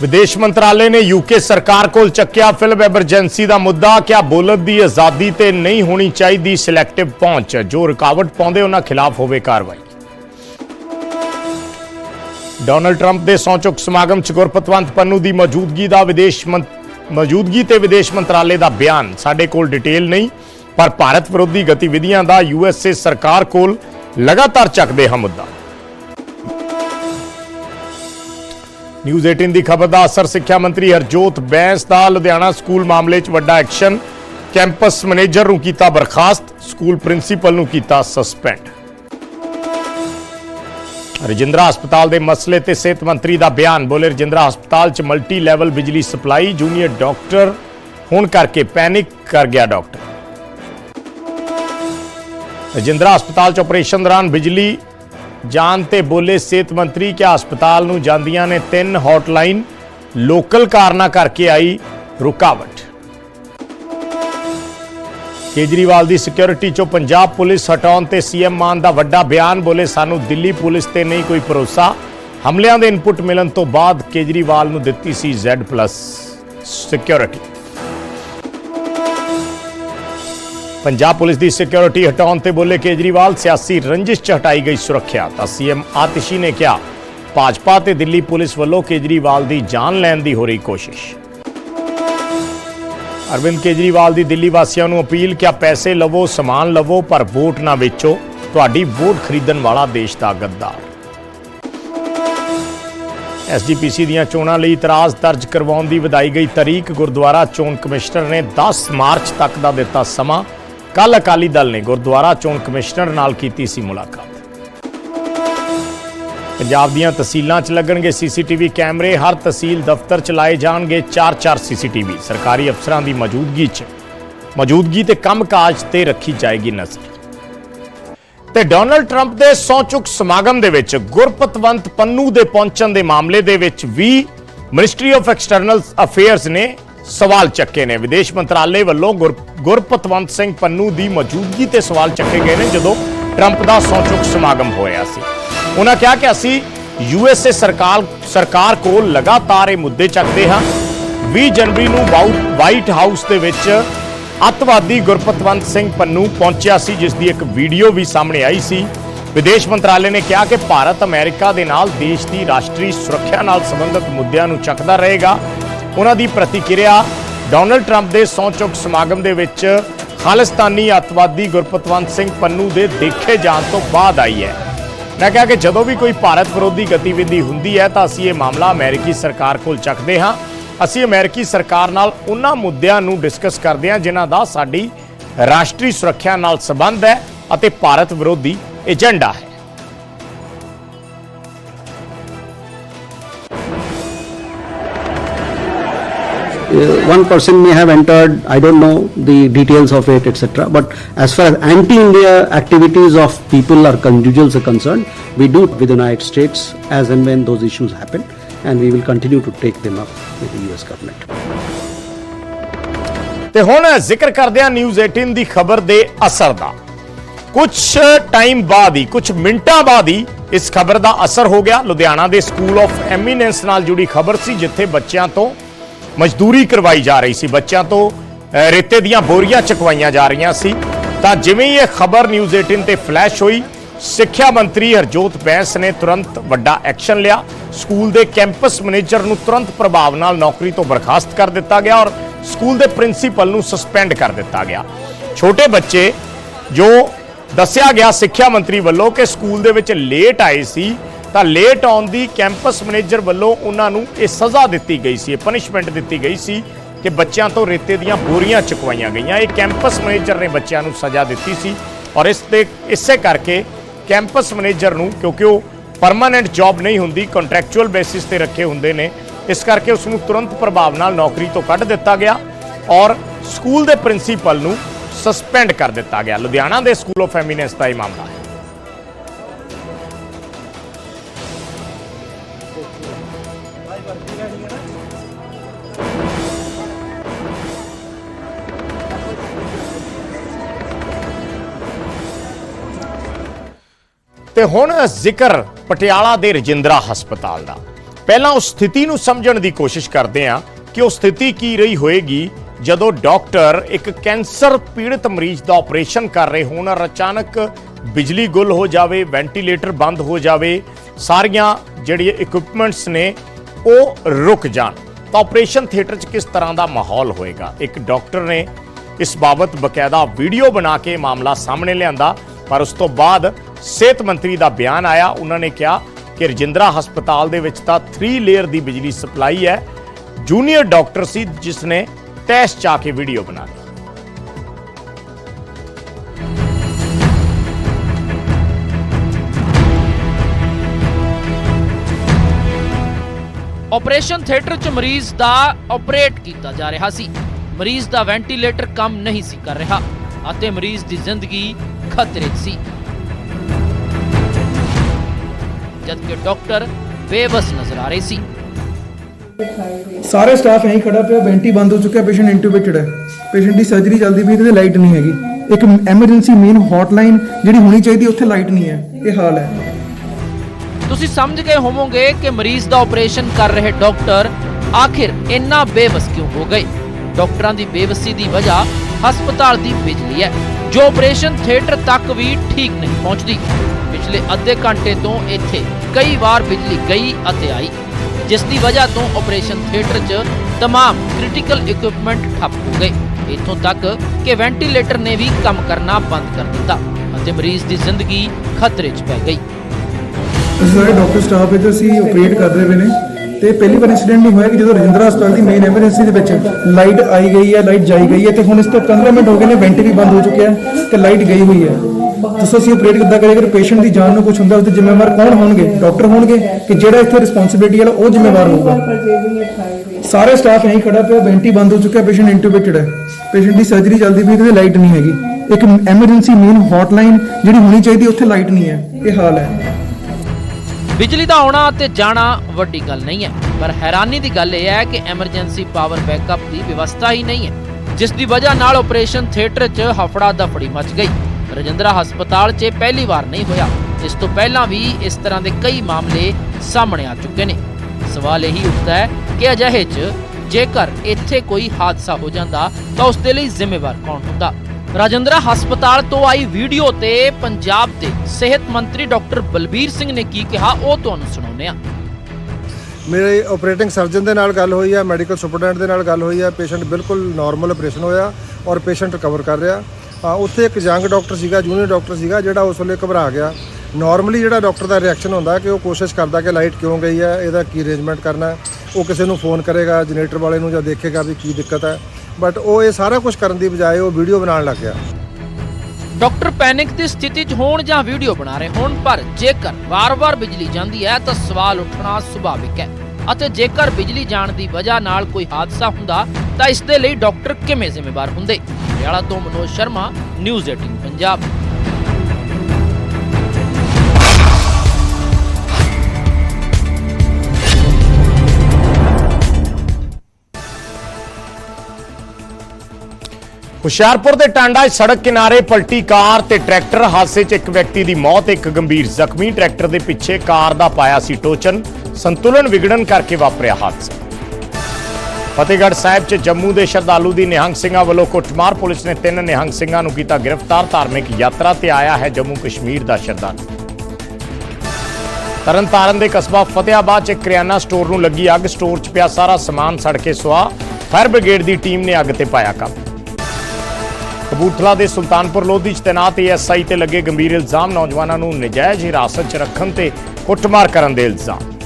ਵਿਦੇਸ਼ ਮੰਤਰਾਲੇ ਨੇ ਯੂਕੇ ਸਰਕਾਰ ਕੋਲ ਚੱਕਿਆ ਫਿਲਮ ਐਮਰਜੈਂਸੀ ਦਾ ਮੁੱਦਾ ਕਿਆ ਬੋਲਣ ਦੀ ਆਜ਼ਾਦੀ ਤੇ ਨਹੀਂ ਹੋਣੀ ਚਾਹੀਦੀ ਸਿਲੈਕਟਿਵ ਪਹੁੰਚ। ਜੋ ਰੁਕਾਵਟ ਪਾਉਂਦੇ, ਉਹਨਾਂ ਖਿਲਾਫ ਹੋਵੇ ਕਾਰਵਾਈ। ਡੋਨਲਡ ਟਰੰਪ ਦੇ ਸੌਂਚੁਕ ਸਮਾਗਮ ਚ ਗੁਰਪਤਵੰਤ ਪੰਨੂ ਦੀ ਮੌਜੂਦਗੀ ਦਾ ਵਿਦੇਸ਼ ਮੰ- ਮੌਜੂਦਗੀ ਤੇ ਵਿਦੇਸ਼ ਮੰਤਰਾਲੇ ਦਾ ਬਿਆਨ। ਸਾਡੇ ਕੋਲ ਡਿਟੇਲ ਨਹੀਂ, ਪਰ ਭਾਰਤ ਵਿਰੋਧੀ ਗਤੀਵਿਧੀਆਂ ਦਾ ਯੂਐਸਏ ਸਰਕਾਰ ਕੋਲ ਲਗਾਤਾਰ ਚੱਕਦੇ ਹਾਂ ਮੁੱਦਾ। ਨਿਊਜ਼ 18 ਦੀ ਖਬਰ ਦਾ ਅਸਰ ਸਿੱਖਿਆ ਮੰਤਰੀ ਹਰਜੋਤ ਬੈਂਸ ਦਾ ਲੁਧਿਆਣਾ ਸਕੂਲ ਮਾਮਲੇ 'ਚ ਵੱਡਾ ਐਕਸ਼ਨ। ਕੈਂਪਸ ਮੈਨੇਜਰ ਨੂੰ ਕੀਤਾ ਬਰਖਾਸਤ, ਸਕੂਲ ਪ੍ਰਿੰਸੀਪਲ ਨੂੰ ਕੀਤਾ ਸਸਪੈਂਡ। ਰਜਿੰਦਰਾ ਹਸਪਤਾਲ ਦੇ ਮਸਲੇ ਤੇ ਸਿਹਤ ਮੰਤਰੀ ਦਾ ਬਿਆਨ, ਬੋਲੇ ਰਜਿੰਦਰਾ ਹਸਪਤਾਲ 'ਚ ਮਲਟੀ ਲੈਵਲ ਬਿਜਲੀ ਸਪਲਾਈ, ਜੂਨੀਅਰ ਡਾਕਟਰ ਹੋਣ ਕਰਕੇ ਪੈਨਿਕ ਕਰ ਗਿਆ ਡਾਕਟਰ। ਰਜਿੰਦਰਾ ਹਸਪਤਾਲ 'ਚ ਆਪਰੇਸ਼ਨ ਦੌਰਾਨ ਬਿਜਲੀ ਜਾਣ ਤੇ ਬੋਲੇ ਸਿਹਤ ਮੰਤਰੀ ਕਿ ਹਸਪਤਾਲ ਨੂੰ ਜਾਂਦੀਆਂ ਨੇ ਤਿੰਨ ਹੌਟਲਾਈਨ, ਲੋਕਲ ਕਾਰਨਾਂ ਕਰਕੇ ਆਈ ਰੁਕਾਵਟ। ਕੇਜਰੀਵਾਲ ਦੀ ਸਿਕਿਉਰਿਟੀ ਚੋਂ ਪੰਜਾਬ ਪੁਲਿਸ ਹਟਾਉਣ ਤੇ ਸੀਐਮ ਮਾਨ ਦਾ ਵੱਡਾ ਬਿਆਨ ਬੋਲੇ, ਸਾਨੂੰ ਦਿੱਲੀ ਪੁਲਿਸ ਤੇ ਨਹੀਂ ਕੋਈ ਭਰੋਸਾ। ਹਮਲਿਆਂ ਦੇ ਇਨਪੁਟ ਮਿਲਣ ਤੋਂ ਬਾਅਦ ਕੇਜਰੀਵਾਲ ਨੂੰ ਦਿੱਤੀ ਸੀ Z+ ਸਿਕਿਉਰਿਟੀ ਪੰਜਾਬ ਪੁਲਿਸ ਦੀ ਸਿਕਿਉਰਿਟੀ ਹਟਾਉਣ ਤੇ ਬੋਲੇ ਕੇਜਰੀਵਾਲ, ਸਿਆਸੀ ਰੰਜਿਸ਼ ਚ ਹਟਾਈ ਗਈ ਸੁਰੱਖਿਆ। ਤਾਂ ਸੀਐਮ ਆਤਿਸ਼ੀ ਨੇ ਕਿਹਾ, ਭਾਜਪਾ ਤੇ ਦਿੱਲੀ ਪੁਲਿਸ ਵੱਲੋਂ ਕੇਜਰੀਵਾਲ ਦੀ ਜਾਨ ਲੈਣ ਦੀ ਹੋ ਰਹੀ ਕੋਸ਼ਿਸ਼। ਅਰਵਿੰਦ ਕੇਜਰੀਵਾਲ ਦੀ ਦਿੱਲੀ ਵਾਸੀਆਂ ਨੂੰ ਅਪੀਲ ਕਿ ਆ ਪੈਸੇ ਲਵੋ, ਸਮਾਨ ਲਵੋ, ਪਰ ਵੋਟ ਨਾ ਵੇਚੋ। ਤੁਹਾਡੀ ਵੋਟ ਖਰੀਦਣ ਵਾਲਾ ਦੇਸ਼ ਦਾ ਗੱਦਾਰ ਐਸਜੀਪੀਸੀ ਦੀਆਂ ਚੋਣਾਂ ਲਈ ਇਤਰਾਜ਼ ਦਰਜ ਕਰਵਾਉਣ ਦੀ ਵਧਾਈ ਗਈ ਤਾਰੀਖ ਗੁਰਦੁਆਰਾ ਚੋਣ ਕਮਿਸ਼ਨਰ ਨੇ 10 ਮਾਰਚ ਤੱਕ ਦਾ ਦਿੱਤਾ ਸਮਾਂ। ਕੱਲ ਅਕਾਲੀ ਦਲ ਨੇ ਗੁਰਦੁਆਰਾ ਚੋਣ ਕਮਿਸ਼ਨਰ ਨਾਲ ਕੀਤੀ ਸੀ ਮੁਲਾਕਾਤ। ਪੰਜਾਬ ਦੀਆਂ ਤਹਿਸੀਲਾਂ 'ਚ ਲੱਗਣਗੇ ਸੀਸੀਟੀਵੀ ਕੈਮਰੇ, ਹਰ ਤਹਿਸੀਲ ਦਫ਼ਤਰ 'ਚ ਲਾਏ ਜਾਣਗੇ 4-4 ਸੀਸੀਟੀਵੀ। ਸਰਕਾਰੀ ਅਫਸਰਾਂ ਦੀ ਮੌਜੂਦਗੀ 'ਚ, ਮੌਜੂਦਗੀ ਤੇ ਕੰਮਕਾਜ ਤੇ ਰੱਖੀ ਜਾਏਗੀ ਨਜ਼ਰ। ਤੇ ਡੋਨਲਡ ਟਰੰਪ ਦੇ ਸੌਂਚੁਕ ਸਮਾਗਮ ਦੇ ਵਿੱਚ ਗੁਰਪਤਵੰਤ ਪੰਨੂ ਦੇ ਪਹੁੰਚਣ ਦੇ ਮਾਮਲੇ ਦੇ ਵਿੱਚ ਵੀ ਮਿਨਿਸਟਰੀ ਆਫ ਐਕਸਟਰਨਲ ਅਫੇਅਰਸ ਨੇ ਸਵਾਲ ਚੱਕੇ ਨੇ। ਵਿਦੇਸ਼ ਮੰਤਰਾਲੇ ਵੱਲੋਂ ਗੁਰ- ਗੁਰਪਤਵੰਤ ਸਿੰਘ ਪੰਨੂ ਦੀ ਮੌਜੂਦਗੀ ਤੇ ਸਵਾਲ ਚੱਕੇ ਗਏ ਨੇ ਜਦੋਂ ਟਰੰਪ ਦਾ ਸੌਂਚੁਕ ਸਮਾਗਮ ਹੋਇਆ ਸੀ। ਉਹਨਾਂ ਕਿਹਾ ਕਿ ਅਸੀਂ ਯੂਐਸਏ ਸਰਕਾਰ ਸਰਕਾਰ ਕੋਲ ਲਗਾਤਾਰ ਇਹ ਮੁੱਦੇ ਚੱਕਦੇ ਹਾਂ। 20 ਜਨਵਰੀ ਨੂੰ ਵਾਊ- ਵਾਈਟ ਹਾਊਸ ਦੇ ਵਿੱਚ ਅੱਤਵਾਦੀ ਗੁਰਪਤਵੰਤ ਸਿੰਘ ਪੰਨੂ ਪਹੁੰਚਿਆ ਸੀ, ਜਿਸ ਦੀ ਇੱਕ ਵੀਡੀਓ ਵੀ ਸਾਹਮਣੇ ਆਈ ਸੀ। ਵਿਦੇਸ਼ ਮੰਤਰਾਲੇ ਨੇ ਕਿਹਾ ਕਿ ਭਾਰਤ ਅਮਰੀਕਾ ਦੇ ਨਾਲ ਦੇਸ਼ ਦੀ ਰਾਸ਼ਟਰੀ ਸੁਰੱਖਿਆ ਨਾਲ ਸੰਬੰਧਿਤ ਮੁੱਦਿਆਂ ਨੂੰ ਚੱਕਦਾ ਰਹੇਗਾ। ਉਹਨਾਂ ਦੀ ਪ੍ਰਤੀਕਿਰਿਆ ਡੋਨਲਡ ਟਰੰਪ ਦੇ ਸਹੁੰ-ਚੁੱਕ ਸਮਾਗਮ ਦੇ ਵਿੱਚ ਖਾਲਿਸਤਾਨੀ ਅੱਤਵਾਦੀ ਗੁਰਪਤਵੰਤ ਸਿੰਘ ਪੰਨੂ ਦੇ ਦੇਖੇ ਜਾਣ ਤੋਂ ਬਾਅਦ ਆਈ ਹੈ। ਮੈਂ ਕਿਹਾ ਕਿ ਜਦੋਂ ਵੀ ਕੋਈ ਭਾਰਤ ਵਿਰੋਧੀ ਗਤੀਵਿਧੀ ਹੁੰਦੀ ਹੈ ਤਾਂ ਅਸੀਂ ਇਹ ਮਾਮਲਾ ਅਮਰੀਕੀ ਸਰਕਾਰ ਕੋਲ ਚੱਕਦੇ ਹਾਂ। ਅਸੀਂ ਅਮਰੀਕੀ ਸਰਕਾਰ ਨਾਲ ਉਹਨਾਂ ਮੁੱਦਿਆਂ ਨੂੰ ਡਿਸਕਸ ਕਰਦੇ ਹਾਂ ਜਿਨ੍ਹਾਂ ਦਾ ਸਾਡੀ ਰਾਸ਼ਟਰੀ ਸੁਰੱਖਿਆ ਨਾਲ ਸੰਬੰਧ ਹੈ ਅਤੇ ਭਾਰਤ ਵਿਰੋਧੀ ਏਜੰਡਾ ਹੈ। one person may have entered, I don't know the details of it, etc. But as far as anti-India activities of people or individuals are concerned, we do with the United States as and when those issues happen, and we will continue to take them up with the US government. ਤੇ ਹੁਣ ਜ਼ਿਕਰ ਕਰਦੇ ਹਾਂ news 18 ਦੀ ਖਬਰ ਦੇ ਅਸਰ ਦਾ ਕੁਝ time ਬਾਅਦ ਹੀ ਕੁਝ ਮਿੰਟਾਂ ਬਾਅਦ ਹੀ ਇਸ ਖਬਰ ਦਾ ਅਸਰ ਹੋ ਗਿਆ ਲੁਧਿਆਣਾ ਦੇ ਸਕੂਲ ਆਫ ਐਮੀਨੈਂਸ ਨਾਲ ਜੁੜੀ ਖਬਰ ਸੀ ਜਿੱਥੇ ਬੱਚਿਆਂ ਤੋਂ ਮਜ਼ਦੂਰੀ ਕਰਵਾਈ ਜਾ ਰਹੀ ਸੀ। ਬੱਚਿਆਂ ਤੋਂ ਰੇਤੇ ਦੀਆਂ ਬੋਰੀਆਂ ਚਕਵਾਈਆਂ ਜਾ ਰਹੀਆਂ ਸੀ। ਤਾਂ ਜਿਵੇਂ ਹੀ ਇਹ ਖਬਰ ਨਿਊਜ਼ 18 ਤੇ ਫਲੈਸ਼ ਹੋਈ, ਸਿੱਖਿਆ ਮੰਤਰੀ ਹਰਜੋਤ ਬੈਂਸ ਨੇ ਤੁਰੰਤ ਵੱਡਾ ਐਕਸ਼ਨ ਲਿਆ। ਸਕੂਲ ਦੇ ਕੈਂਪਸ ਮੈਨੇਜਰ ਨੂੰ ਤੁਰੰਤ ਪ੍ਰਭਾਵ ਨਾਲ ਨੌਕਰੀ ਤੋਂ ਬਰਖਾਸਤ ਕਰ ਦਿੱਤਾ ਗਿਆ ਔਰ ਸਕੂਲ ਦੇ ਪ੍ਰਿੰਸੀਪਲ ਨੂੰ ਸਸਪੈਂਡ ਕਰ ਦਿੱਤਾ ਗਿਆ। ਛੋਟੇ ਬੱਚੇ ਜੋ ਦੱਸਿਆ ਗਿਆ ਸਿੱਖਿਆ ਮੰਤਰੀ ਵੱਲੋਂ ਕਿ ਸਕੂਲ ਦੇ ਵਿੱਚ ਲੇਟ ਆਏ ਸੀ ਤਾਂ ਲੇਟ ਆਉਣ ਦੀ ਕੈਂਪਸ ਮੈਨੇਜਰ ਵੱਲੋਂ ਉਹਨਾਂ ਨੂੰ ਇਹ ਸਜ਼ਾ ਦਿੱਤੀ ਗਈ ਸੀ, ਇਹ ਪਨਿਸ਼ਮੈਂਟ ਦਿੱਤੀ ਗਈ ਸੀ ਕਿ ਬੱਚਿਆਂ ਤੋਂ ਰੇਤੇ ਦੀਆਂ ਬੋਰੀਆਂ ਚੁਕਵਾਈਆਂ ਗਈਆਂ। ਇਹ ਕੈਂਪਸ ਮੈਨੇਜਰ ਨੇ ਬੱਚਿਆਂ ਨੂੰ ਸਜ਼ਾ ਦਿੱਤੀ ਸੀ ਔਰ ਇਸ ਤੇ ਇਸੇ ਕਰਕੇ ਕੈਂਪਸ ਮੈਨੇਜਰ ਨੂੰ, ਕਿਉਂਕਿ ਉਹ ਪਰਮਾਨੈਂਟ ਜੌਬ ਨਹੀਂ ਹੁੰਦੀ ਕੰਟਰੈਕਚੁਅਲ ਬੇਸਿਸ ਤੇ ਰੱਖੇ ਹੁੰਦੇ ਨੇ, ਇਸ ਕਰਕੇ ਉਸ ਨੂੰ ਤੁਰੰਤ ਪ੍ਰਭਾਵ ਨਾਲ ਨੌਕਰੀ ਤੋਂ ਕੱਢ ਦਿੱਤਾ ਗਿਆ ਔਰ ਸਕੂਲ ਦੇ ਪ੍ਰਿੰਸੀਪਲ ਨੂੰ ਸਸਪੈਂਡ ਕਰ ਦਿੱਤਾ ਗਿਆ। ਲੁਧਿਆਣਾ ਦੇ ਸਕੂਲ ਆਫ ਐਮੀਨੈਂਸ ਦਾ ਇਹ ਮਾਮਲਾ ਹੈ। ਤੇ ਹੁਣ ਜ਼ਿਕਰ ਪਟਿਆਲਾ ਦੇ ਰਜਿੰਦਰਾ ਹਸਪਤਾਲ ਦਾ। ਪਹਿਲਾਂ ਉਸ ਸਥਿਤੀ ਨੂੰ ਸਮਝਣ ਦੀ ਕੋਸ਼ਿਸ਼ ਕਰਦੇ ਹਾਂ ਕਿ ਉਹ ਸਥਿਤੀ ਕੀ ਰਹੀ ਹੋਏਗੀ ਜਦੋਂ ਡਾਕਟਰ ਇੱਕ ਕੈਂਸਰ ਪੀੜਤ ਮਰੀਜ਼ ਦਾ ਆਪਰੇਸ਼ਨ ਕਰ ਰਹੇ ਹੋਣ, ਔਰ ਅਚਾਨਕ ਬਿਜਲੀ ਗੁੱਲ ਹੋ ਜਾਵੇ, ਵੈਂਟੀਲੇਟਰ ਬੰਦ ਹੋ ਜਾਵੇ, ਸਾਰੀਆਂ ਜਿਹੜੀਆਂ ਇਕਵਿਪਮੈਂਟਸ ਨੇ ਉਹ ਰੁਕ ਜਾਣ। ਤਾਂ ਆਪਰੇਸ਼ਨ ਥੀਏਟਰ 'ਚ ਕਿਸ ਤਰ੍ਹਾਂ ਦਾ ਮਾਹੌਲ ਹੋਏਗਾ? ਇੱਕ ਡਾਕਟਰ ਨੇ ਇਸ ਬਾਬਤ ਬਕਾਇਦਾ ਵੀਡੀਓ ਬਣਾ ਕੇ ਮਾਮਲਾ ਸਾਹਮਣੇ ਲਿਆਂਦਾ, ਪਰ ਉਸ ਤੋਂ ਬਾਅਦ ਸਿਹਤ ਮੰਤਰੀ ਦਾ ਬਿਆਨ ਆਇਆ। ਉਹਨਾਂ ਨੇ ਕਿਹਾ ਕਿ ਰਜਿੰਦਰਾ ਹਸਪਤਾਲ ਦੇ ਵਿੱਚ ਤਾਂ 3 ਲੇਅਰ ਦੀ ਬਿਜਲੀ ਸਪਲਾਈ ਹੈ। ਜੂਨੀਅਰ ਡਾਕਟਰ ਸੀ ਜਿਸ ਨੇ ਟੈਸਟ ਚਾ ਕੇ ਵੀਡੀਓ ਬਣਾ ਲਈ ਆਪਰੇਸ਼ਨ ਥੀਏਟਰ 'ਚ ਮਰੀਜ਼ ਦਾ ਆਪਰੇਟ ਕੀਤਾ ਜਾ ਰਿਹਾ ਸੀ। ਮਰੀਜ਼ ਦਾ ਵੈਂਟੀਲੇਟਰ ਕੰਮ ਨਹੀਂ ਸੀ ਕਰ ਰਿਹਾ ਅਤੇ ਮਰੀਜ਼ ਦੀ ਜ਼ਿੰਦਗੀ ਖਤਰੇ 'ਚ ਸੀ। ਜਦਕਿ ਡਾਕਟਰ ਬੇਬਸ ਨਜ਼ਰ ਆ ਰਹੇ ਸੀ। ਸਾਰੇ ਸਟਾਫ ਐਂ ਖੜਾ ਪਿਆ ਵੈਂਟੀ ਬੰਦ ਹੋ ਚੁੱਕਿਆ ਪੇਸ਼ੈਂਟ ਇੰਟੂਬੇਟਡ ਹੈ। ਪੇਸ਼ੈਂਟ ਦੀ ਸਰਜਰੀ ਚੱਲਦੀ ਪਈ ਤੇ ਲਾਈਟ ਨਹੀਂ ਹੈਗੀ। ਇੱਕ ਐਮਰਜੈਂਸੀ ਮੇਨ ਹੌਟਲਾਈਨ ਜਿਹੜੀ ਹੋਣੀ ਚਾਹੀਦੀ ਉੱਥੇ ਲਾਈਟ ਨਹੀਂ ਹੈ। ਇਹ ਹਾਲ ਹੈ। ਤੁਸੀਂ ਸਮਝ ਗਏ ਹੋਵੋਗੇ ਕਿ ਮਰੀਜ਼ ਦਾ ਆਪਰੇਸ਼ਨ ਕਰ ਰਹੇ ਡਾਕਟਰ ਆਖਿਰ ਇੰਨਾ ਬੇਬਸ ਕਿਉਂ ਹੋ ਗਏ? ਡਾਕਟਰਾਂ ਦੀ ਬੇਬਸੀ ਦੀ ਵਜ੍ਹਾ ਹਸਪਤਾਲ ਦੀ ਬਿਜਲੀ ਹੈ। ਜੋ ਆਪਰੇਸ਼ਨ ਥੀਏਟਰ ਤੱਕ ਵੀ ਠੀਕ ਨਹੀਂ ਪਹੁੰਚਦੀ। ਪਿਛਲੇ ਅੱਧੇ ਘੰਟੇ ਤੋਂ ਇੱਥੇ ਕਈ ਵਾਰ ਬਿਜਲੀ ਗਈ ਅਤੇ ਆਈ ਜਿਸ ਦੀ ਵਜ੍ਹਾ ਤੋਂ ਆਪਰੇਸ਼ਨ ਥੀਏਟਰ 'ਚ तमाम ਕ੍ਰਿਟੀਕਲ ਇਕਵਿਪਮੈਂਟ ਠੱਪ ਹੋ ਗਏ ਇੱਥੋਂ ਤੱਕ ਕਿ ਵੈਂਟੀਲੇਟਰ ਨੇ ਵੀ ਕੰਮ ਕਰਨਾ ਬੰਦ ਕਰ ਦਿੱਤਾ ਅਤੇ ਮਰੀਜ਼ ਦੀ ਜ਼ਿੰਦਗੀ ਖਤਰੇ 'ਚ ਪੈ ਗਈ ਅਸੀਂ ਸਾਰੇ ਡਾਕਟਰ ਸਟਾਫ ਇੱਥੇ ਅਸੀਂ ਆਪਰੇਟ ਕਰ ਰਹੇ ਨੇ ਤੇ ਪਹਿਲੀ ਵਾਰ ਇਨਸੀਡੈਂਟ ਨਹੀਂ ਹੋਇਆ ਕਿ ਜਦੋਂ ਰਜਿੰਦਰਾ ਹਸਪਤਾਲ ਦੀ ਮੇਨ ਐਮਰਜੈਂਸੀ ਦੇ ਵਿੱਚ ਲਾਈਟ ਆਈ ਗਈ ਹੈ ਲਾਈਟ ਜਾਈ ਗਈ ਹੈ ਤੇ ਹੁਣ ਇਸ ਤੋਂ 15 ਮਿੰਟ ਹੋ ਗਏ ਨੇ ਵੈਂਟੀ ਵੀ ਬੰਦ ਹੋ ਚੁੱਕਿਆ ਹੈ ਤੇ ਲਾਈਟ ਗਈ ਹੋਈ ਹੈ ਦੱਸੋ ਅਸੀਂ ਆਪਰੇਟ ਕਿੱਦਾਂ ਕਰੀਏ? ਅਗਰ ਪੇਸ਼ੈਂਟ ਦੀ ਜਾਨ ਨੂੰ ਕੁਝ ਹੁੰਦਾ, ਉਹਦੇ ਜ਼ਿੰਮੇਵਾਰ ਕੌਣ ਹੋਣਗੇ? ਡਾਕਟਰ ਹੋਣਗੇ ਕਿ ਜਿਹੜਾ ਇੱਥੇ ਰਿਸਪੌਂਸਿਬਿਲਟੀ ਵਾਲਾ, ਉਹ ਜ਼ਿੰਮੇਵਾਰ ਹੋਊਗਾ? ਸਾਰੇ ਸਟਾਫ ਐਂ ਖੜਾ ਪਿਆ, ਵੈਂਟੀ ਬੰਦ ਹੋ ਚੁੱਕਿਆ ਪੇਸ਼ੈਂਟ ਇੰਟੂਬੇਟਡ ਹੈ। ਪੇਸ਼ੈਂਟ ਦੀ ਸਰਜਰੀ ਚੱਲਦੀ ਪਈ ਤੇ ਲਾਈਟ ਨਹੀਂ ਹੈਗੀ। ਇੱਕ ਐਮਰਜੈਂਸੀ ਮੇਨ ਹੌਟਲਾਈਨ ਜਿਹੜੀ ਹੋਣੀ ਚਾਹੀਦੀ, ਉੱਥੇ ਲਾਈਟ ਨਹੀਂ ਹੈ। ਇਹ ਹਾਲ ਹੈ। ਬਿਜਲੀ ਦਾ ਆਉਣਾ ਅਤੇ ਜਾਣਾ ਵੱਡੀ ਗੱਲ ਨਹੀਂ ਹੈ, ਪਰ ਹੈਰਾਨੀ ਦੀ ਗੱਲ ਇਹ ਹੈ ਕਿ ਐਮਰਜੈਂਸੀ ਪਾਵਰ ਬੈਕਅਪ ਦੀ ਵਿਵਸਥਾ ਹੀ ਨਹੀਂ ਹੈ, ਜਿਸ ਦੀ ਵਜ੍ਹਾ ਨਾਲ ਆਪਰੇਸ਼ਨ ਥੀਏਟਰ 'ਚ ਹਫੜਾ ਦਫੜੀ ਮਚ ਗਈ। ਰਜਿੰਦਰਾ ਹਸਪਤਾਲ 'ਚ ਪਹਿਲੀ ਵਾਰ ਨਹੀਂ ਹੋਇਆ। ਇਸ ਤੋਂ ਪਹਿਲਾਂ ਵੀ ਇਸ ਤਰ੍ਹਾਂ ਦੇ ਕਈ ਮਾਮਲੇ ਸਾਹਮਣੇ ਆ ਚੁੱਕੇ ਨੇ। ਸਵਾਲ ਇਹੀ ਉੱਠਦਾ ਹੈ ਕਿ ਅਜਿਹੇ 'ਚ ਜੇਕਰ ਇੱਥੇ ਕੋਈ ਹਾਦਸਾ ਹੋ ਜਾਂਦਾ, ਤਾਂ ਉਸ ਦੇ ਲਈ ਜ਼ਿੰਮੇਵਾਰ ਕੌਣ ਹੁੰਦਾ? ਰਾਜਿੰਦਰਾ ਹਸਪਤਾਲ ਤੋਂ ਆਈ ਵੀਡੀਓ ਤੇ ਪੰਜਾਬ ਦੇ ਸਿਹਤ ਮੰਤਰੀ ਡਾਕਟਰ ਬਲਬੀਰ ਸਿੰਘ ਨੇ ਕੀ ਕਿਹਾ, ਉਹ ਤੁਹਾਨੂੰ ਸੁਣਾਉਂਦੇ ਆ ਮੇਰੇ ਆਪਰੇਟਿੰਗ ਸਰਜਨ ਦੇ ਨਾਲ ਗੱਲ ਹੋਈ ਹੈ, ਮੈਡੀਕਲ ਸੁਪਰਡੈਂਟ ਦੇ ਨਾਲ ਗੱਲ ਹੋਈ ਹੈ। ਪੇਸ਼ੈਂਟ ਬਿਲਕੁਲ ਨਾਰਮਲ ਆਪਰੇਸ਼ਨ ਹੋਇਆ ਔਰ ਪੇਸ਼ੈਂਟ ਰਿਕਵਰ ਕਰ ਰਿਹਾ। ਉੱਥੇ ਇੱਕ ਯੰਗ ਡਾਕਟਰ ਸੀਗਾ, ਜੂਨੀਅਰ ਡਾਕਟਰ ਸੀਗਾ, ਜਿਹੜਾ ਉਸ ਵੇਲੇ ਘਬਰਾ ਗਿਆ। ਨਾਰਮਲੀ ਜਿਹੜਾ ਡਾਕਟਰ ਦਾ ਰਿਐਕਸ਼ਨ ਹੁੰਦਾ ਕਿ ਉਹ ਕੋਸ਼ਿਸ਼ ਕਰਦਾ ਕਿ ਲਾਈਟ ਕਿਉਂ ਗਈ ਹੈ, ਇਹਦਾ ਕੀ ਅਰੇਂਜਮੈਂਟ ਕਰਨਾ ਉਹ ਕਿਸੇ ਨੂੰ ਫੋਨ ਕਰੇਗਾ ਜਨਰੇਟਰ ਵਾਲੇ ਨੂੰ ਜਾਂ ਦੇਖੇਗਾ ਵੀ ਕੀ ਦਿੱਕਤ ਹੈ। ਬਟ ਉਹ ਇਹ ਸਾਰਾ ਕੁਝ ਕਰਨ ਦੀ ਬਜਾਏ ਉਹ ਵੀਡੀਓ ਬਣਾਉਣ ਲੱਗ ਗਿਆ। ਡਾਕਟਰ ਪੈਨਿਕ ਦੀ ਸਥਿਤੀ 'ਚ ਹੋਣ ਜਾਂ ਵੀਡੀਓ ਬਣਾ ਰਹੇ ਹੋਣ, ਪਰ ਜੇਕਰ ਵਾਰ-ਵਾਰ ਬਿਜਲੀ ਜਾਂਦੀ ਹੈ, ਤਾਂ ਸਵਾਲ ਉੱਠਣਾ ਸੁਭਾਵਿਕ ਹੈ। ਅਤੇ ਜੇਕਰ ਬਿਜਲੀ ਜਾਣ ਦੀ ਵਜ੍ਹਾ ਨਾਲ ਕੋਈ ਹਾਦਸਾ ਹੁੰਦਾ ਤਾਂ ਇਸ ਦੇ ਲਈ ਡਾਕਟਰ ਕਿਵੇਂ ਜ਼ਿੰਮੇਵਾਰ ਹੁੰਦੇ? ਪਟਿਆਲਾ ਤੋਂ ਮਨੋਜ ਸ਼ਰਮਾ ਨਿਊਜ਼ 18 ਪੰਜਾਬ। ਹੁਸ਼ਿਆਰਪੁਰ ਦੇ ਟਾਂਡਾ ਸੜਕ ਕਿਨਾਰੇ ਪਲਟੀ ਕਾਰ ਤੇ ਟਰੈਕਟਰ ਹਾਦਸੇ 'ਚ ਇੱਕ ਵਿਅਕਤੀ ਦੀ ਮੌਤ, ਇੱਕ ਗੰਭੀਰ ਜ਼ਖਮੀ ਟਰੈਕਟਰ ਦੇ ਪਿੱਛੇ ਕਾਰ ਦਾ ਪਾਇਆ ਸੀ ਟੋਚਨ। ਸੰਤੁਲਨ ਵਿਗੜਨ ਕਰਕੇ ਵਾਪਰਿਆ ਹਾਦਸਾ। ਫਤਿਹਗੜ੍ਹ ਸਾਹਿਬ 'ਚ ਜੰਮੂ ਦੇ ਸ਼ਰਧਾਲੂ ਦੀ ਨਿਹੰਗ ਸਿੰਘਾਂ ਵੱਲੋਂ ਕੁੱਟਮਾਰ। ਪੁਲਿਸ ਨੇ ਤਿੰਨ ਨਿਹੰਗ ਸਿੰਘਾਂ ਨੂੰ ਕੀਤਾ ਗ੍ਰਿਫਤਾਰ। ਧਾਰਮਿਕ ਯਾਤਰਾ ਤੇ ਆਇਆ ਹੈ ਜੰਮੂ ਕਸ਼ਮੀਰ ਦਾ ਸ਼ਰਧਾਲੂ। ਤਰਨਤਾਰਨ ਦੇ ਕਸਬਾ ਫਤਿਆਬਾਦ 'ਚ ਕਰਿਆਨਾ ਸਟੋਰ ਨੂੰ ਲੱਗੀ ਅੱਗ। ਸਟੋਰ 'ਚ ਪਿਆ ਸਾਰਾ ਸਮਾਨ, ਸੜ ਕੇ ਸੁਆਹ। ਫਾਇਰ ਬ੍ਰਿਗੇਡ ਦੀ ਟੀਮ ਨੇ ਅੱਗ ਤੇ ਪਾਇਆ ਕਾਬੂ ਕਪੂਰਥਲਾ ਦੇ ਸੁਲਤਾਨਪੁਰ ਲੋਧੀ 'ਚ ਤੈਨਾਤ ਏਐਸਆਈ ਤੇ ਲੱਗੇ ਗੰਭੀਰ ਇਲਜ਼ਾਮ। ਨੌਜਵਾਨਾਂ ਨੂੰ ਨਜਾਇਜ਼ ਹਿਰਾਸਤ 'ਚ ਰੱਖਣ ਤੇ ਕੁੱਟਮਾਰ ਕਰਨ ਦੇ ਇਲਜ਼ਾਮ।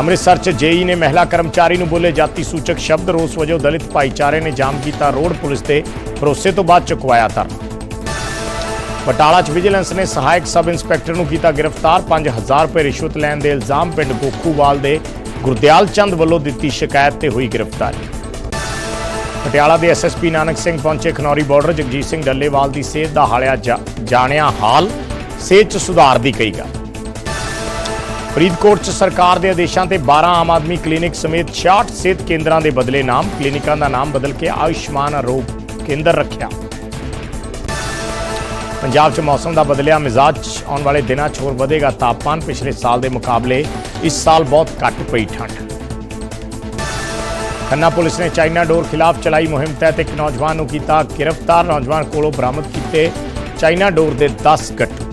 ਅੰਮ੍ਰਿਤਸਰ 'ਚ ਜੇਈ ਨੇ ਮਹਿਲਾ ਕਰਮਚਾਰੀ ਨੂੰ ਬੋਲੇ ਜਾਤੀ ਸੂਚਕ ਸ਼ਬਦ, ਰੋਸ ਵਜੋਂ ਦਲਿਤ ਭਾਈਚਾਰੇ ਨੇ ਜਾਮ ਕੀਤਾ ਰੋਡ ਪੁਲਿਸ ਤੇ ਭਰੋਸੇ ਤੋਂ ਬਾਅਦ ਚੁਕਵਾਇਆ ਧਰਨਾ। ਬਟਾਲਾ 'ਚ ਵਿਜੀਲੈਂਸ ਨੇ ਸਹਾਇਕ ਸਬ ਇੰਸਪੈਕਟਰ ਨੂੰ ਕੀਤਾ ਗ੍ਰਿਫਤਾਰ 5000 ਰੁਪਏ ਰਿਸ਼ਵਤ ਲੈਣ ਦੇ ਇਲਜ਼ਾਮ ਪਿੰਡ ਗੋਖੂਵਾਲ ਦੇ ਗੁਰਦਿਆਲ ਚੰਦ ਵੱਲੋਂ ਦਿੱਤੀ ਸ਼ਿਕਾਇਤ ਤੇ ਹੋਈ ਗ੍ਰਿਫਤਾਰੀ। ਪਟਿਆਲਾ ਦੇ ਐਸਐਸਪੀ ਨਾਨਕ ਸਿੰਘ ਪਹੁੰਚੇ ਖਨੌਰੀ ਬਾਰਡਰ ਜਗਜੀਤ ਸਿੰਘ ਡੱਲੇਵਾਲ ਦੀ ਸਿਹਤ ਦਾ ਹਾਲਿਆ ਜਾ- ਜਾਣਿਆ ਹਾਲ, ਸਿਹਤ 'ਚ ਸੁਧਾਰ ਦੀ ਕਹੀ ਗੱਲ। ਫਰੀਦਕੋਟ 'ਚ ਸਰਕਾਰ ਦੇ ਆਦੇਸ਼ਾਂ ਤੇ 12 ਆਮ ਆਦਮੀ ਕਲੀਨਿਕ ਸਮੇਤ 66 ਸਿਹਤ ਕੇਂਦਰਾਂ ਦੇ ਬਦਲੇ ਨਾਮ, ਕਲੀਨਿਕਾਂ ਦਾ ਨਾਮ ਬਦਲ ਕੇ ਆਯੁਸ਼ਮਾਨ ਆਰੋਗ ਕੇਂਦਰ ਰੱਖਿਆ। ਪੰਜਾਬ 'ਚ ਮੌਸਮ ਦਾ ਬਦਲਿਆ ਮਿਜ਼ਾਜ, ਆਉਣ ਵਾਲੇ ਦਿਨਾਂ 'ਚ ਹੋਰ ਵਧੇਗਾ ਤਾਪਮਾਨ, ਪਿਛਲੇ ਸਾਲ ਦੇ ਮੁਕਾਬਲੇ ਇਸ ਸਾਲ ਬਹੁਤ ਘੱਟ ਪਈ ਠੰਡ। ਖੰਨਾ ਪੁਲਿਸ ਨੇ ਚਾਈਨਾ ਡੋਰ ਖਿਲਾਫ ਚਲਾਈ ਮੁਹਿੰਮ ਤਹਿਤ ਇੱਕ ਨੌਜਵਾਨ ਨੂੰ ਕੀਤਾ ਗ੍ਰਿਫਤਾਰ, ਨੌਜਵਾਨ ਕੋਲੋਂ ਬਰਾਮਦ ਕੀਤੇ ਚਾਈਨਾ ਡੋਰ ਦੇ 10 ਗੱਟੂ।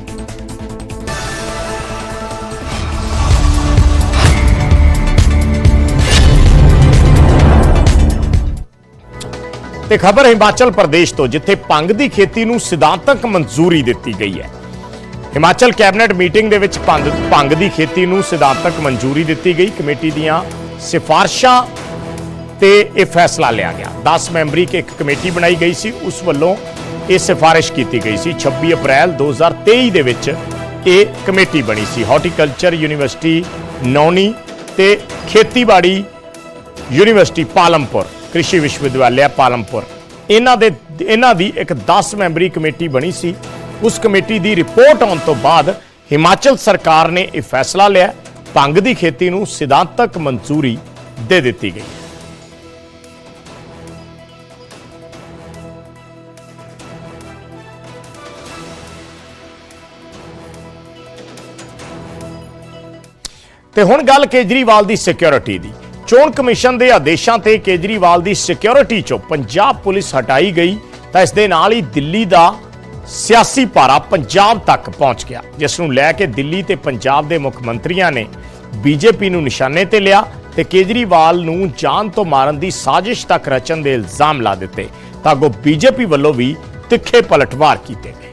ਤੇ ਖਬਰ ਹਿਮਾਚਲ ਪ੍ਰਦੇਸ਼ ਤੋਂ, ਜਿੱਥੇ ਭੰਗ ਦੀ ਖੇਤੀ ਨੂੰ ਸਿਧਾਂਤਕ ਮਨਜ਼ੂਰੀ ਦਿੱਤੀ ਗਈ ਹੈ। ਹਿਮਾਚਲ ਕੈਬਨਿਟ ਮੀਟਿੰਗ ਦੇ ਵਿੱਚ ਭੰਗ ਭੰਗ ਦੀ ਖੇਤੀ ਨੂੰ ਸਿਧਾਂਤਕ ਮਨਜ਼ੂਰੀ ਦਿੱਤੀ ਗਈ। ਕਮੇਟੀ ਦੀਆਂ ਸਿਫਾਰਸ਼ਾਂ ਤੇ ਇਹ ਫੈਸਲਾ ਲਿਆ ਗਿਆ। 10 ਮੈਂਬਰੀ ਇੱਕ ਕਮੇਟੀ ਬਣਾਈ ਗਈ ਸੀ। ਉਸ ਵੱਲੋਂ ਇਹ ਸਿਫਾਰਿਸ਼ ਕੀਤੀ ਗਈ ਸੀ। 26 ਅਪ੍ਰੈਲ 2023 ਦੇ ਵਿੱਚ ਇਹ ਕਮੇਟੀ ਬਣੀ ਸੀ। ਹਾਰਟੀਕਲਚਰ ਯੂਨੀਵਰਸਿਟੀ ਨੌਨੀ ਤੇ ਖੇਤੀਬਾੜੀ ਯੂਨੀਵਰਸਿਟੀ, ਪਾਲਮਪੁਰ। ਕ੍ਰਿਸ਼ੀ ਵਿਸ਼ਵਵਿਦਿਆਲਿਆ ਪਾਲਮਪੁਰ। ਇਹਨਾਂ ਦੇ, ਇਹਨਾਂ ਦੀ ਇੱਕ 10 ਮੈਂਬਰੀ ਕਮੇਟੀ ਬਣੀ ਸੀ। ਉਸ ਕਮੇਟੀ ਦੀ ਰਿਪੋਰਟ ਆਉਣ ਤੋਂ ਬਾਅਦ ਹਿਮਾਚਲ ਸਰਕਾਰ ਨੇ ਇਹ ਫੈਸਲਾ ਲਿਆ, ਭੰਗ ਦੀ ਖੇਤੀ ਨੂੰ ਸਿਧਾਂਤਕ ਮਨਜ਼ੂਰੀ ਦੇ ਦਿੱਤੀ ਗਈ। ਤੇ ਹੁਣ ਗੱਲ ਕੇਜਰੀਵਾਲ ਦੀ ਸਿਕਿਉਰਿਟੀ ਦੀ। ਚੋਣ ਕਮਿਸ਼ਨ ਦੇ ਆਦੇਸ਼ਾਂ ਤੇ ਕੇਜਰੀਵਾਲ ਦੀ ਸਿਕਿਉਰਿਟੀ ਚੋਂ ਪੰਜਾਬ ਪੁਲਿਸ ਹਟਾਈ ਗਈ, ਤਾਂ ਇਸ ਦੇ ਨਾਲ ਹੀ ਦਿੱਲੀ ਦਾ ਸਿਆਸੀ ਪਾਰਾ ਪੰਜਾਬ ਤੱਕ ਪਹੁੰਚ ਗਿਆ, ਜਿਸ ਨੂੰ ਲੈ ਕੇ ਦਿੱਲੀ ਤੇ ਪੰਜਾਬ ਦੇ ਮੁੱਖ ਮੰਤਰੀਆਂ ਨੇ ਬੀਜੇਪੀ ਨੂੰ ਨਿਸ਼ਾਨੇ ਤੇ ਲਿਆ ਤੇ ਕੇਜਰੀਵਾਲ ਨੂੰ ਜਾਨ ਤੋਂ ਮਾਰਨ ਦੀ ਸਾਜ਼ਿਸ਼ ਤੱਕ ਰਚਣ ਦੇ ਇਲਜ਼ਾਮ ਲਾ ਦਿੱਤੇ, ਤਾਂ ਅੱਗੋਂ ਬੀਜੇਪੀ ਵੱਲੋਂ ਵੀ ਤਿੱਖੇ ਪਲਟਵਾਰ ਕੀਤੇ ਗਏ।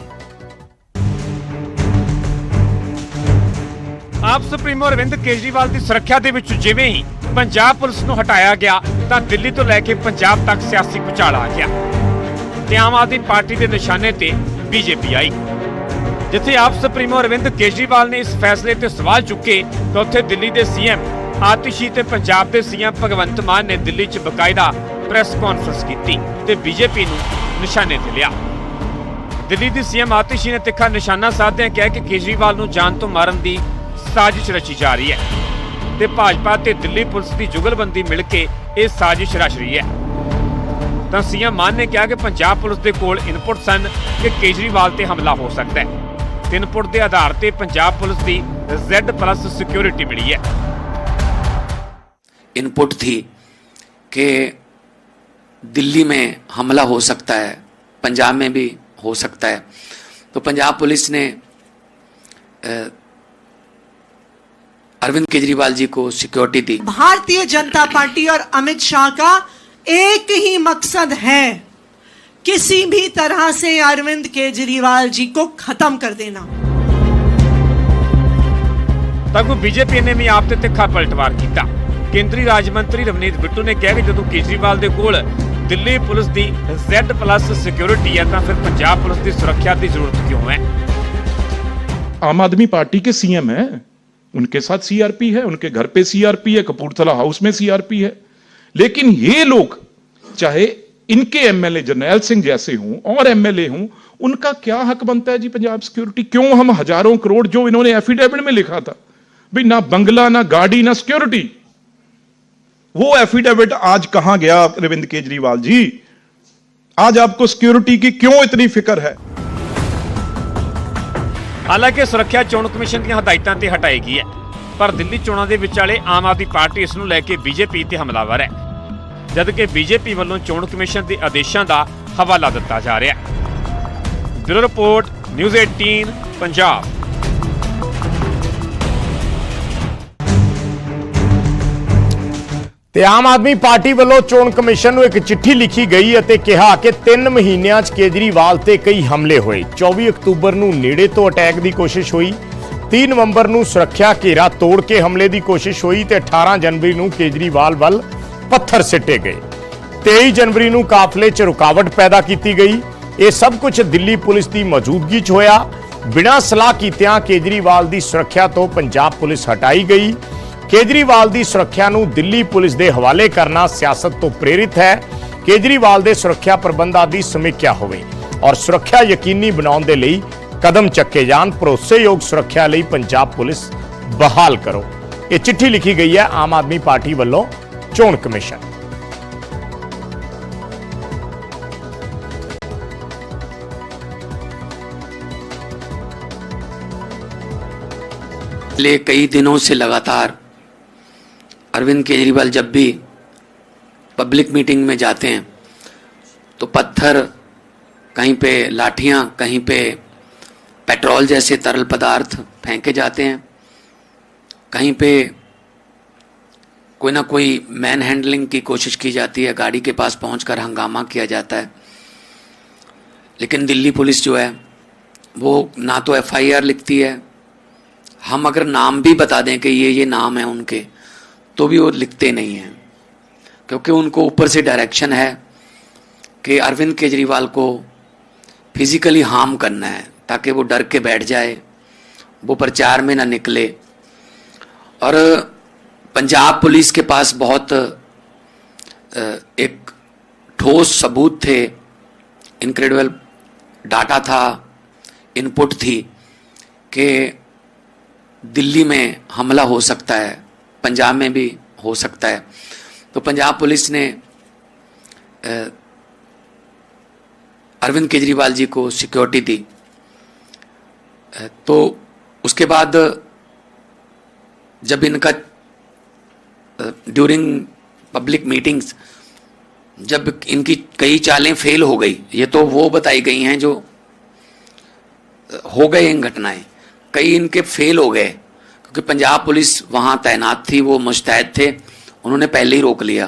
ਆਪ ਸੁਪਰੀਮੋ ਅਰਵਿੰਦ ਕੇਜਰੀਵਾਲ ਦੀ ਸੁਰੱਖਿਆ ਦੇ ਵਿੱਚ ਜਿਵੇਂ ਹੀ ਪੰਜਾਬ ਪੁਲਿਸ ਨੂੰ ਹਟਾਇਆ ਗਿਆ, ਤਾਂ ਦਿੱਲੀ ਤੋਂ ਲੈ ਕੇ ਪੰਜਾਬ ਤੱਕ ਸਿਆਸੀ ਭੁਚਾਲ ਆ ਗਿਆ। ਤੇ ਆਮ ਆਦਮੀ ਪਾਰਟੀ ਦੇ ਨਿਸ਼ਾਨੇ ਤੇ ਬੀਜੇਪੀ ਆਈ। ਜਿੱਥੇ ਆਪ ਸੁਪਰੀਮੋ ਅਰਵਿੰਦ ਕੇਜਰੀਵਾਲ ਨੇ ਇਸ ਫੈਸਲੇ ਤੇ ਸਵਾਲ ਚੁੱਕੇ, ਤਾਂ ਉੱਥੇ ਦਿੱਲੀ ਦੇ ਸੀਐਮ ਆਤਿਸ਼ੀ ਤੇ ਪੰਜਾਬ ਦੇ ਸੀਐਮ ਭਗਵੰਤ ਮਾਨ ਨੇ ਦਿੱਲੀ 'ਚ ਬਕਾਇਦਾ ਪ੍ਰੈਸ ਕਾਨਫਰੰਸ ਕੀਤੀ ਤੇ ਬੀਜੇਪੀ ਨੂੰ ਨਿਸ਼ਾਨੇ ਤੇ ਲਿਆ। ਦਿੱਲੀ ਦੀ ਸੀਐਮ ਆਤਿਸ਼ੀ ਨੇ ਤਿੱਖਾ ਨਿਸ਼ਾਨਾ ਸਾਧਦਿਆਂ ਕਿਹਾ ਕਿ ਕੇਜਰੀਵਾਲ ਨੂੰ ਜਾਨ ਤੋਂ ਮਾਰਨ ਦੀ ਸਾਜ਼ਿਸ਼ ਰਚੀ ਜਾ ਰਹੀ ਹੈ ਤੇ ਭਾਜਪਾ ਤੇ ਦਿੱਲੀ ਪੁਲਿਸ ਦੀ ਜੁਗਲਬੰਦੀ ਮਿਲ ਕੇ ਇਹ ਸਾਜ਼ਿਸ਼ ਰਚ ਰਹੀ ਹੈ ਤਾਂ ਸੀਐਮ ਮਾਨ ਨੇ ਕਿਹਾ ਕਿ ਪੰਜਾਬ ਪੁਲਿਸ ਦੇ ਕੋਲ ਇਨਪੁਟ ਸਨ ਕਿ ਕੇਜਰੀਵਾਲ ਤੇ ਹਮਲਾ ਹੋ ਸਕਦਾ ਹੈ ਤੇ ਇਨਪੁਟ ਦੇ ਆਧਾਰ ਤੇ ਪੰਜਾਬ ਪੁਲਿਸ ਦੀ Z+ ਸਿਕਿਉਰਿਟੀ ਮਿਲੀ ਹੈ इनपुट थी कि दिल्ली में हमला हो सकता है पंजाब में भी हो सकता है तो पंजाब पुलिस ने अ, अरविंद केजरीवाल जी को सिक्योरिटी दी भारतीय जनता पार्टी और अमित शाह का एक ही मकसद है किसी भी तरह से अरविंद केजरीवाल जी को खत्म कर देना ਤਾਂ ਕੋ ਬੀਜੇਪੀ ਨੇ ਵੀ ਆਪ ਤੇ ਤਿੱਖਾ ਪਲਟਵਾਰ ਕੀਤਾ ਕੇਂਦਰੀ ਰਾਜ ਮੰਤਰੀ ਰਵਨੀਤ ਬਿੱਟੂ ਨੇ ਕਿਹਾ ਕਿ ਜਦੋਂ ਕੇਜਰੀਵਾਲ ਦੇ ਕੋਲ ਦਿੱਲੀ ਪੁਲਿਸ ਦੀ Z+ ਸਿਕਿਉਰਿਟੀ ਹੈ ਤਾਂ ਫਿਰ ਪੰਜਾਬ ਪੁਲਿਸ ਦੀ ਸੁਰੱਖਿਆ ਦੀ ਜ਼ਰੂਰਤ ਕਿਉਂ ਹੈ आम आदमी पार्टी के सीएम है उनके साथ सीआरपी है, उनके घर पे सीआरपी है, कपूरथला हाउस में सीआरपी है। लेकिन ये लोग, चाहे इनके एमएलए जरनैल सिंह जैसे हों, और एमएलए हों, उनका क्या हक बनता है जी पंजाब सिक्योरिटी क्यों हम हज़ारों करोड़ जो इन्होंने एफिडेविट में लिखा था भाई ना बंगला, ना गाड़ी, ना सिक्योरिटी वो एफिडेविट आज कहाँ गया, अरविंद केजरीवाल जी? आज आपको सिक्योरिटी की क्यों इतनी फ़िक्र है? ਹਾਲਾਂਕਿ ਸੁਰੱਖਿਆ ਚੋਣ ਕਮਿਸ਼ਨ ਦੀਆਂ ਹਦਾਇਤਾਂ ਤੇ ਹਟਾਏਗੀ ਹੈ, ਪਰ ਦਿੱਲੀ ਚੋਣਾਂ ਦੇ ਵਿਚਾਲੇ ਆਮ ਆਦਮੀ ਪਾਰਟੀ ਇਸ ਨੂੰ ਲੈ ਕੇ ਬੀਜੇਪੀ ਤੇ ਹਮਲਾਵਰ ਹੈ। ਜਦਕਿ ਬੀਜੇਪੀ ਵੱਲੋਂ ਚੋਣ ਕਮਿਸ਼ਨ ਦੇ ਆਦੇਸ਼ਾਂ ਦਾ ਹਵਾਲਾ ਦਿੱਤਾ ਜਾ ਰਿਹਾ ਹੈ। Bureau report, news 18 Punjab. ਤੇ ਆਮ ਆਦਮੀ ਪਾਰਟੀ ਵੱਲੋਂ ਚੋਣ ਕਮਿਸ਼ਨ ਨੂੰ ਇੱਕ ਚਿੱਠੀ ਲਿਖੀ ਗਈ ਅਤੇ ਕਿਹਾ ਕਿ 3 ਮਹੀਨਿਆਂ 'ਚ ਕੇਜਰੀਵਾਲ ਤੇ ਕਈ ਹਮਲੇ ਹੋਏ। 24 ਅਕਤੂਬਰ ਨੂੰ ਨੇੜੇ ਤੋਂ ਅਟੈਕ ਦੀ ਕੋਸ਼ਿਸ਼ ਹੋਈ। 3 ਨਵੰਬਰ ਨੂੰ ਸੁਰੱਖਿਆ ਘੇਰਾ ਤੋੜ ਕੇ ਹਮਲੇ ਦੀ ਕੋਸ਼ਿਸ਼ ਹੋਈ ਤੇ 18 ਜਨਵਰੀ ਨੂੰ ਕੇਜਰੀਵਾਲ ਵੱਲ ਪੱਥਰ ਸਿੱਟੇ ਗਏ। 23 ਜਨਵਰੀ ਨੂੰ ਕਾਫਲੇ 'ਚ ਰੁਕਾਵਟ ਪੈਦਾ ਕੀਤੀ ਗਈ। ਇਹ ਸਭ ਕੁਝ ਦਿੱਲੀ ਪੁਲਿਸ ਦੀ ਮੌਜੂਦਗੀ 'ਚ ਹੋਇਆ। ਬਿਨਾਂ ਸਲਾਹ ਕੀਤਿਆਂ ਕੇਜਰੀਵਾਲ ਦੀ ਸੁਰੱਖਿਆ ਤੋਂ ਪੰਜਾਬ ਪੁਲਿਸ ਹਟਾਈ ਗਈ। ਕੇਜਰੀਵਾਲ ਦੀ ਸੁਰੱਖਿਆ ਨੂੰ ਦਿੱਲੀ ਪੁਲਿਸ ਦੇ ਹਵਾਲੇ ਕਰਨਾ ਸਿਆਸਤ ਤੋਂ ਪ੍ਰੇਰਿਤ ਹੈ। ਕੇਜਰੀਵਾਲ ਦੇ ਸੁਰੱਖਿਆ ਪ੍ਰਬੰਧਾਂ ਦੀ ਸਮੀਖਿਆ ਹੋਵੇ ਔਰ ਸੁਰੱਖਿਆ ਯਕੀਨੀ ਬਣਾਉਣ ਦੇ ਲਈ ਕਦਮ ਚੱਕੇ ਜਾਣ। ਭਰੋਸੇਯੋਗ ਸੁਰੱਖਿਆ ਲਈ ਪੰਜਾਬ ਪੁਲਿਸ ਬਹਾਲ ਕਰੋ। ਇਹ ਚਿੱਠੀ ਲਿਖੀ ਗਈ ਹੈ ਆਮ ਆਦਮੀ ਪਾਰਟੀ ਵੱਲੋਂ ਚੋਣ ਕਮਿਸ਼ਨ। पिछले कई दिनों से लगातार अरविंद केजरीवाल जब भी पब्लिक मीटिंग में जाते हैं तो पत्थर कहीं पे लाठियाँ, कहीं पे पेट्रोल जैसे तरल पदार्थ फेंके जाते हैं, कहीं पे कोई ना कोई मैन हैंडलिंग की कोशिश की जाती है, गाड़ी के पास पहुंचकर हंगामा किया जाता है। लेकिन दिल्ली पुलिस जो है, वो ना तो एफआईआर लिखती है। हम अगर नाम भी बता दें कि ये ये नाम है उनके तो भी वो लिखते नहीं हैं। क्योंकि उनको ऊपर से डायरेक्शन है कि अरविंद केजरीवाल को फिजिकली हार्म करना है, ताकि वो डर के बैठ जाए, वो प्रचार में ना निकले। और पंजाब पुलिस के पास बहुत एक ठोस सबूत थे। इनक्रेडिबल डाटा था, इनपुट थी कि दिल्ली में हमला हो सकता है। पंजाब में भी हो सकता है। तो पंजाब पुलिस ने अरविंद केजरीवाल जी को सिक्योरिटी दी। तो उसके बाद, जब इनका ड्यूरिंग पब्लिक मीटिंग्स जब इनकी कई चालें फेल हो गई, ये तो वो बताई गई हैं जो हो गए इन घटनाएँ। कई इनके फेल हो गए। क्योंकि पंजाब पुलिस वहाँ तैनात थी, वो मुस्तैद थे, उन्होंने पहले ही रोक लिया।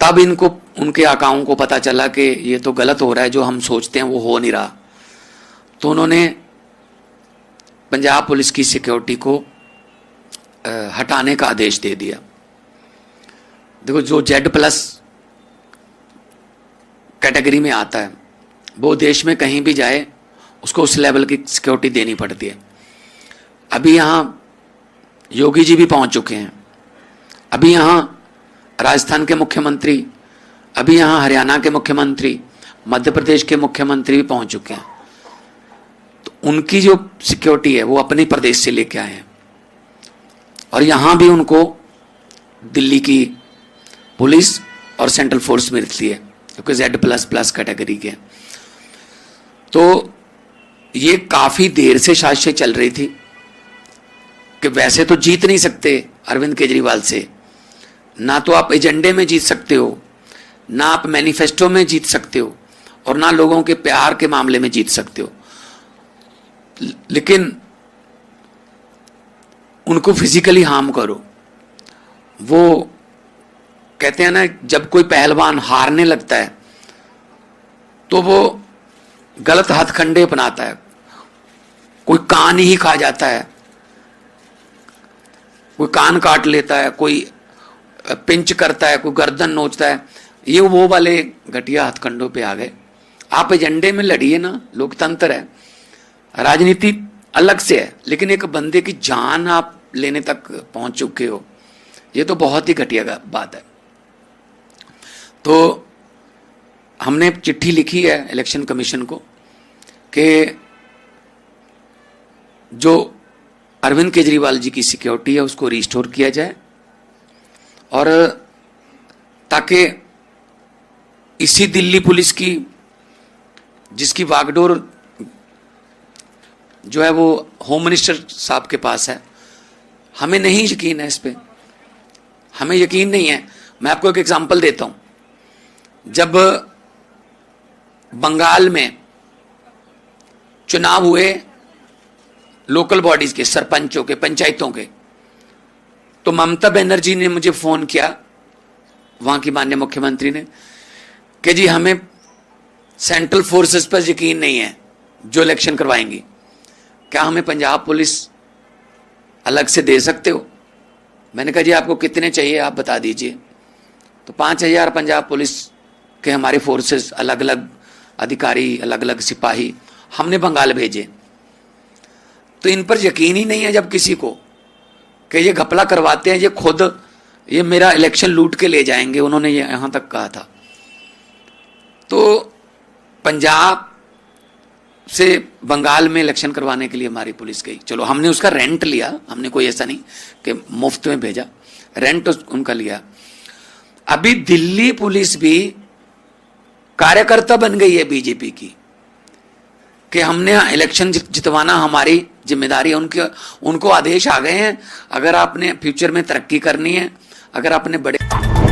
तब इनको, उनके आकाओं को पता चला कि ये तो गलत हो रहा है, जो हम सोचते हैं वो हो नहीं रहा। तो उन्होंने पंजाब पुलिस की सिक्योरिटी को हटाने का आदेश दे दिया। देखो, जो जेड प्लस कैटेगरी में आता है, वो देश में कहीं भी जाए, उसको उस लेवल की सिक्योरिटी देनी पड़ती है। अभी यहाँ योगी जी भी पहुँच चुके हैं। अभी यहाँ राजस्थान के मुख्यमंत्री, अभी यहाँ हरियाणा के मुख्यमंत्री, मध्य प्रदेश के मुख्यमंत्री भी पहुँच चुके हैं। तो उनकी जो सिक्योरिटी है, वो अपने प्रदेश से लेके आए हैं। और यहाँ भी उनको दिल्ली की पुलिस और सेंट्रल फोर्स मिलती है, क्योंकि जेड प्लस प्लस कैटेगरी के तो ये काफ़ी देर से साजिशें चल रही थी। कि वैसे तो जीत नहीं सकते अरविंद केजरीवाल से। ना तो आप एजेंडे में जीत सकते हो, ना आप मैनिफेस्टो में जीत सकते हो, और ना लोगों के प्यार के मामले में जीत सकते हो। लेकिन उनको फिजिकली हार्म करो। वो कहते हैं ना, जब कोई पहलवान हारने लगता है तो वो गलत हथखंडे अपनाता है। कोई कान ही खा जाता है। कोई कान काट लेता है, कोई पिंच करता है, कोई गर्दन नोचता है, ये वो वाले घटिया हथकंडों पे आ गए। आप एजेंडे में लड़िए ना, लोकतंत्र है, राजनीति अलग से है, लेकिन एक बंदे की जान आप लेने तक पहुँच चुके हो, ये तो बहुत ही घटिया बात है। तो हमने चिट्ठी लिखी है इलेक्शन कमीशन को कि जो अरविंद केजरीवाल जी की सिक्योरिटी है, उसको रिस्टोर किया जाए। और ताकि इसी दिल्ली पुलिस की, जिसकी वागडोर जो है वो होम मिनिस्टर साहब के पास है, हमें नहीं यकीन है इस पर हमें यकीन नहीं है। मैं आपको एक एग्जांपल देता हूँ। जब बंगाल में चुनाव हुए लोकल बॉडीज के, सरपंचों के, पंचायतों के। तो ममता बनर्जी ने मुझे फ़ोन किया, वहाँ की माननीय मुख्यमंत्री ने, कि जी हमें सेंट्रल फोर्सेस पर यकीन नहीं है, जो इलेक्शन करवाएँगी। क्या हमें पंजाब पुलिस अलग से दे सकते हो? मैंने कहा, जी, आपको कितने चाहिए, आप बता दीजिए। तो पाँच हज़ार पंजाब पुलिस के हमारे फोर्सेस अलग अलग अधिकारी अलग अलग सिपाही हमने बंगाल भेजे। तो इन पर यकीन ही नहीं है जब किसी को कि ये घपला करवाते हैं, ये खुद, ये मेरा इलेक्शन लूट के ले जाएँगे, उन्होंने ये यहाँ तक कहा था। तो पंजाब से बंगाल में इलेक्शन करवाने के लिए हमारी पुलिस गई। चलो, हमने उसका रेंट लिया, हमने कोई ऐसा नहीं कि मुफ़्त में भेजा। रेंट उनका लिया। अभी दिल्ली पुलिस भी कार्यकर्ता बन गई है बीजेपी की, कि हमने इलेक्शन जितवाना हमारी जिम्मेदारी है उनके उनको आदेश आ गए हैं अगर आपने फ्यूचर में तरक्की करनी है अगर आपने बड़े